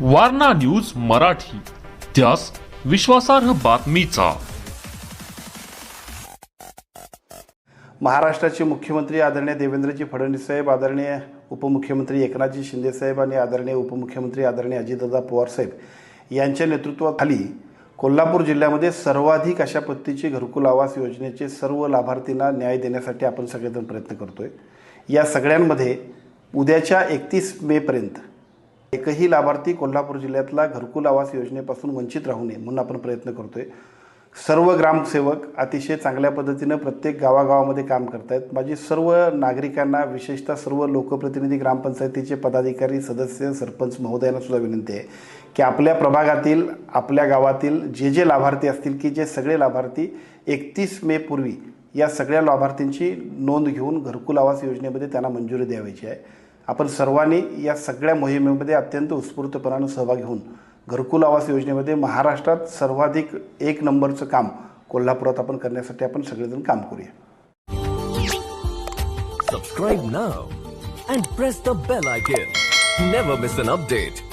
Warna news Marathi. त्यास विश्वासार्ह बातमीचा. महाराष्ट्राचे मुख्यमंत्री आदरणीय देवेंद्रजी फडणवीस साहेब आदरणीय उपमुख्यमंत्री एकनाथजी शिंदे साहेब आणि आदरणीय उपमुख्यमंत्री आदरणीय अजितदादा पवार साहेब यांच्या नेतृत्वाखाली कोल्हापूर जिल्ह्यामध्ये सर्वाधिक अशा पद्धतीची घरकुल आवास योजनेचे सर्व लाभार्थींना न्याय देण्यासाठी आपण सगळेजण प्रयत्न करतोय. या सगळ्यांमध्ये उद्याच्या एकतीस मेपर्यंत एकही लाभार्थी कोल्हापूर जिल्ह्यातला घरकुल आवास योजनेपासून वंचित राहू नये म्हणून आपण प्रयत्न करतोय. सर्व ग्रामसेवक अतिशय चांगल्या पद्धतीनं प्रत्येक गावागावामध्ये काम करत आहेत माझी सर्व नागरिकांना विशेषतः सर्व लोकप्रतिनिधी ग्रामपंचायतीचे पदाधिकारी सदस्य सरपंच महोदयांना सुद्धा विनंती आहे की आपल्या प्रभागातील आपल्या गावातील जे जे लाभार्थी असतील की जे सगळे लाभार्थी एकतीस मे पूर्वी या सगळ्या लाभार्थींची नोंद घेऊन घरकुल आवास योजनेमध्ये त्यांना मंजुरी द्यावायची आहे. आपण सर्वांनी या सगळ्या मोहिमेमध्ये अत्यंत उत्स्फूर्तपणानं सहभाग घेऊन घरकुल आवास योजनेमध्ये महाराष्ट्रात सर्वाधिक एक नंबरचं काम कोल्हापुरात आपण करण्यासाठी आपण सगळेजण काम करूया. Subscribe now and press the bell icon never miss an update